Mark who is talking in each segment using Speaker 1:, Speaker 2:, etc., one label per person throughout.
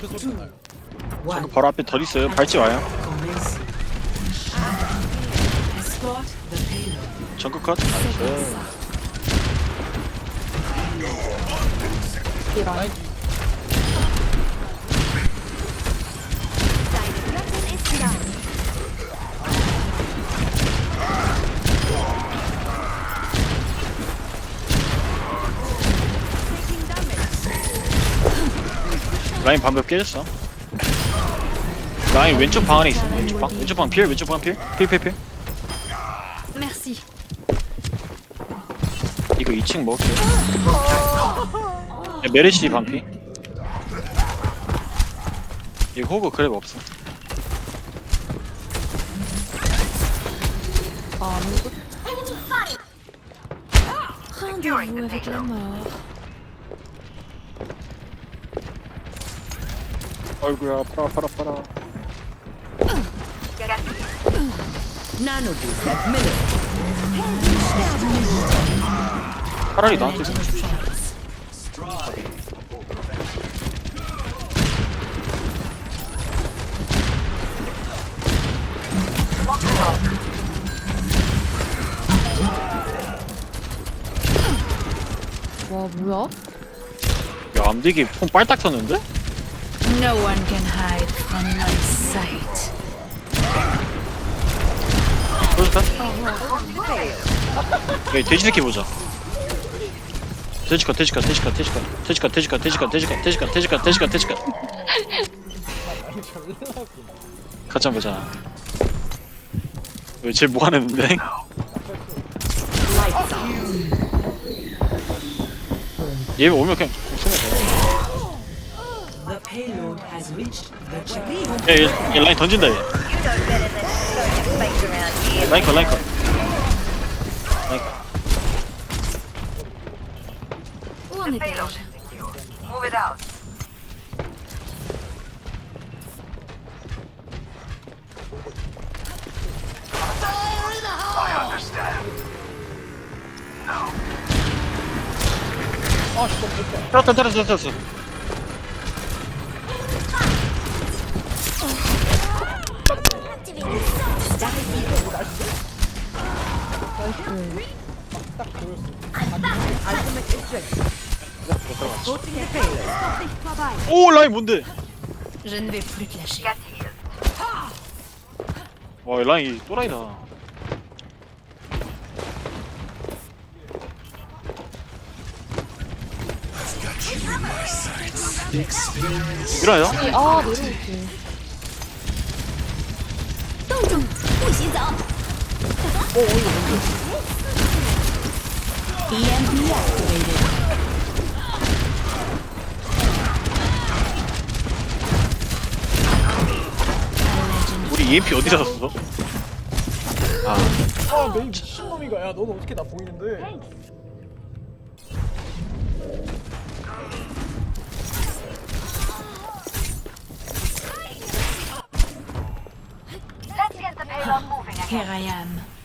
Speaker 1: 그 소리 나요.
Speaker 2: One.
Speaker 3: 바로 앞에 덜 있어요. 밟지 마요. 정크 컷. 나이스.
Speaker 4: 라인
Speaker 3: 라인 방금 깨졌어. 라인 왼쪽 방 안에 있어. 왼쪽 방. 왼쪽 방 필. 왼쪽 방 필. 필, 필, 필.
Speaker 5: Merci.
Speaker 3: 이거 2층 먹을게요. 야, 메르시 반피. 이 호그 그랩 없어.
Speaker 4: 아무것도
Speaker 5: Rendez-vous avec la mort.
Speaker 3: 아이구야, 파라, 파라, 파라. 차라리 나한테 좀 줍시다.
Speaker 4: 와 뭐야?
Speaker 3: 야, 암되게 폰 빨딱 쳤는데?
Speaker 5: No one can hide from my sight.
Speaker 3: 보여줄까? 야, 돼지 새끼 보자. 돼지컷, 돼지컷, 돼지컷, 돼지컷, 돼지컷, 돼지컷, 돼지컷, 돼지컷, 돼지컷, 돼지컷, 돼지컷, 돼지컷. 같이 한번 보자. 왜, 쟤 뭐 하는데?
Speaker 2: Lights out.
Speaker 3: 얘 오면 그냥 쏘면 돼.
Speaker 2: The payload has reached the checkpoint.
Speaker 3: 야, 얘, 얘 라인 던진다, 얘. 라인 컷, 라인 컷. 라인 컷.
Speaker 5: En étais-je
Speaker 3: 때렸다, 때렸어, 때렸어. 오, 라인 뭔데?
Speaker 5: Je ne vais plus te lâcher.
Speaker 3: 와, 이 라인 또라이다. 밀어요?
Speaker 4: 아 내려오지.
Speaker 5: 动动，不许走。 Activated.
Speaker 3: 우리 EMP 어디 잡았어? 아,
Speaker 1: 아 메인 미친놈이가 야 너는 어떻게 나 보이는데?
Speaker 5: Here.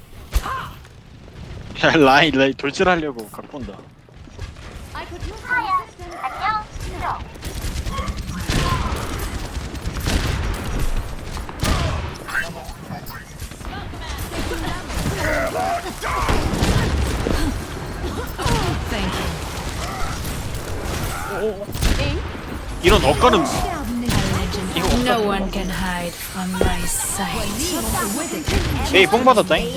Speaker 3: 야, 라인, 라인 돌진하려고 갖고 온다. 이런 엇가는
Speaker 5: No one can hide from my sight.
Speaker 3: 에이 뽕 받았다잉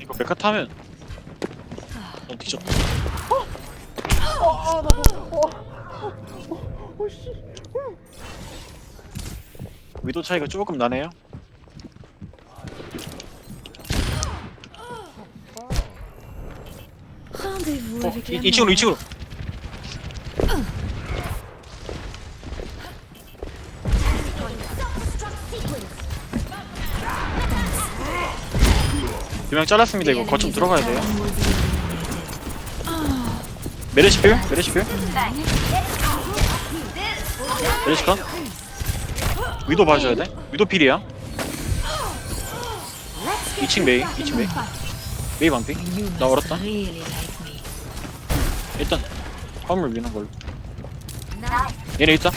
Speaker 3: 이거 메카 타면 어 뒤져 위도 차이가 조금 나네요 어, 이, 이쪽으로. 이쪽으로 두명 잘랐습니다 이거 거점 들어가야 돼요 메르시필? 메르시필? 메르시컷? 위도 봐줘야 돼 위도 필이야 2층 메이 2층 메이 메이 반피 나 얼었다. 일단 화물 미는 걸로 얘네 있다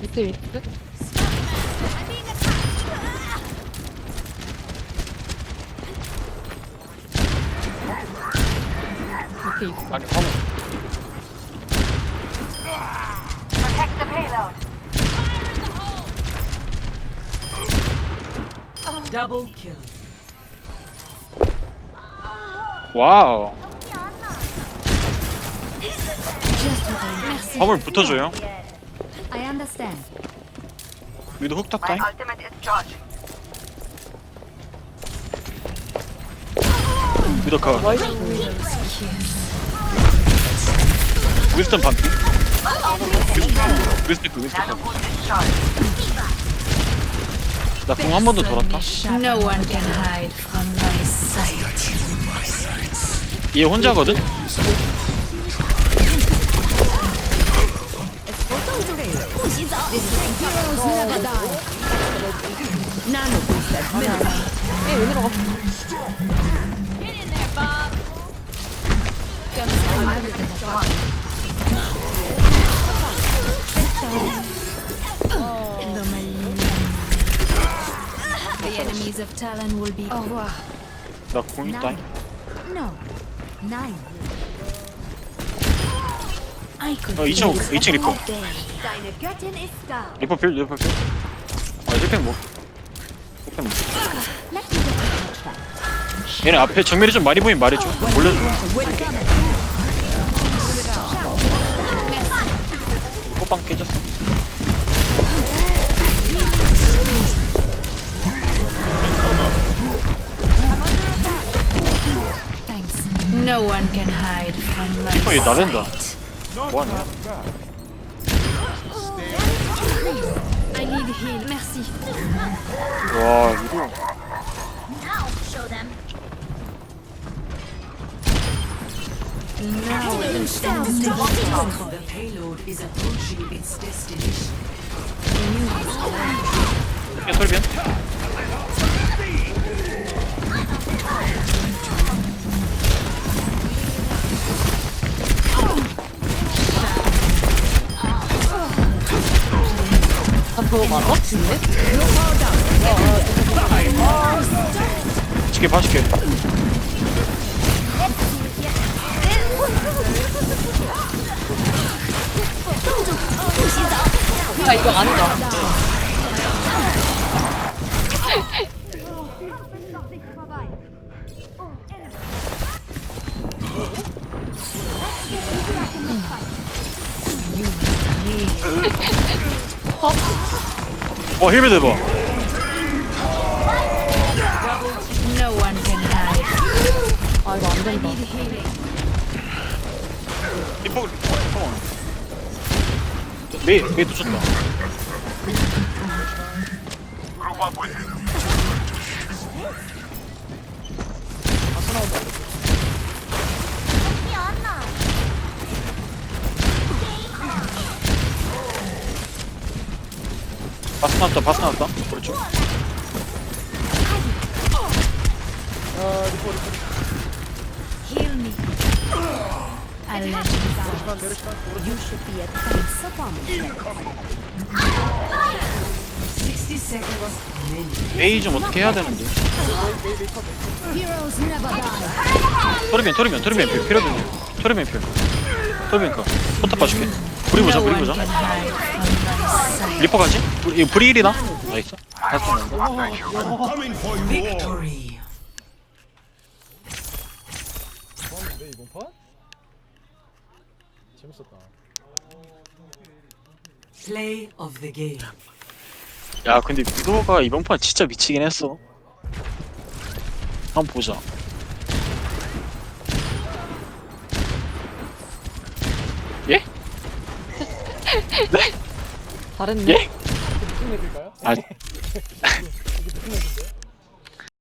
Speaker 4: 밑에 밑에. 밑에 있어.
Speaker 3: 아니 화물
Speaker 2: Double kill.
Speaker 3: 와우 화물 붙어줘요
Speaker 6: I understand.
Speaker 3: 위도 훅 탔다잉
Speaker 7: ultimate is charged.
Speaker 3: 위도 컷 윈스턴 반피 윈스턴 윈스턴 나궁 한번더 돌았다
Speaker 5: No one can hide from my sight.
Speaker 3: 얘 혼자거든?
Speaker 5: Enemies of Talon will be. Oh,
Speaker 3: 나궁 있다잉
Speaker 6: No. Nine.
Speaker 5: I could.
Speaker 3: 어 2층 2층 리퍼
Speaker 6: Deine Göttin ist da.
Speaker 3: 리퍼 필 리퍼 필 아 힐팩 뭐 힐팩 뭐 얘네 앞에 정면이 좀 많이 보이면 말해줘 올려줘 꽃빵 깨졌어
Speaker 5: No one can hide from my
Speaker 3: 리퍼 얘 나댄다
Speaker 5: sight.
Speaker 3: 뭐하냐
Speaker 5: I need heal. Merci.
Speaker 3: 와 이거
Speaker 5: Now
Speaker 2: The payload is approaching its destination.
Speaker 3: 야 털비안
Speaker 4: 그거 맞아? 근데?
Speaker 3: 지게 봐줄게
Speaker 4: 아 이거 아니다.
Speaker 3: 어 힐베 대박
Speaker 5: no one can hide.
Speaker 4: 아 이거 안 된다.
Speaker 3: 리퍼 메이 메이 놓쳤다 바스 나왔다 바스 나왔다 그렇죠
Speaker 5: Heal me.
Speaker 2: 60 seconds.
Speaker 3: 메이 좀 어떻게 해야 되는데. 토르비안 토르비안 토르비안 필 필요하네 토르비안 필 토르비안 거 포탑 봐줄게 불이 보자
Speaker 5: one
Speaker 3: 보자. 리퍼 가지? 불- 이거 불이 1이나? 나이스
Speaker 2: Victory.
Speaker 1: 이번 판? 재밌었다.
Speaker 2: Play of the game.
Speaker 3: 야 근데 미도가 이번 판 진짜 미치긴 했어 한번 보자
Speaker 4: 잘했네.
Speaker 3: 예? 아